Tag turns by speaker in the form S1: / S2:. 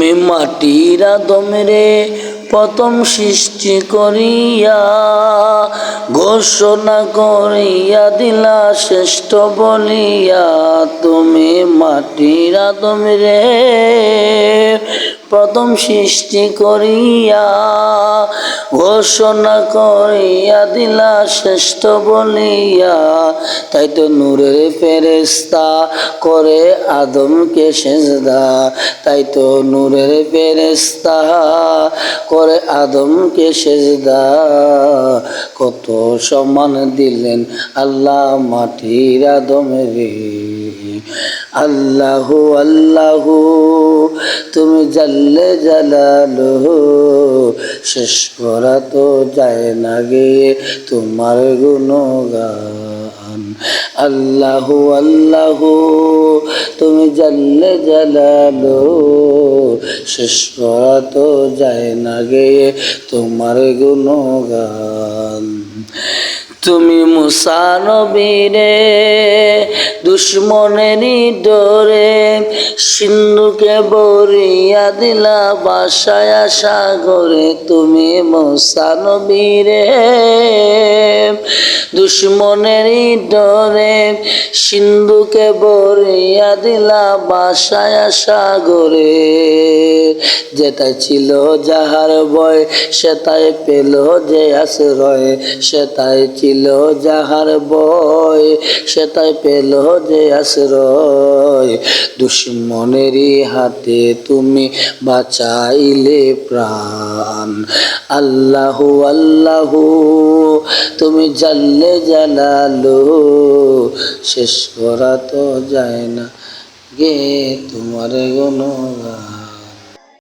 S1: তুমি মাটির আদমেরে প্রথম সৃষ্টি করিয়া ঘোষণা করিয়া দিলা, শ্রেষ্ঠ বলিয়া তুমি মাটির আদমেরে প্রথম সৃষ্টি করিয়া ঘোষণা করিয়া দিলা শ্রেষ্ঠ বলিয়া। তাই তো নূরের ফেরেস্তা করে আদমকে সেজদা। তাই তো নূরের ফেরেস্তা করে আদমকে সেজদা। কত সম্মান দিলেন আল্লাহ মাটির আদমের। আল্লাহু আল্লাহু তুমি জাল্লে জালালো শেষ করা তো যায় না গে তোমার গুণগান। আল্লাহু আল্লাহু, তুমি জাল্লে জালালো শেষ করা তো যায় না গে তোমার গুণগান। তুমি মুসানবীরে দুশ্মনেরই ডরে সিন্ধুকে বরিয়া দিলা, বাসায় সাগরে তুমি মুসানবীরে দুশ্মনেরই ডরে সিন্ধুকে বরিয়া দিলা, বাসায় সাগরে। যেটা ছিল যাহার বয় সেটাই পেল যে আশ্রয়, সেটাই ছিল যাহার বয় সেটাই পেল যে আশ্রয়। দুশ্মনেরই হাতে তুমি বাঁচাইলে প্রাণ। আল্লাহু আল্লাহু, তুমি জাল্লে জালালো। শেষ করা তো যায় না গে তোমার গুণগান।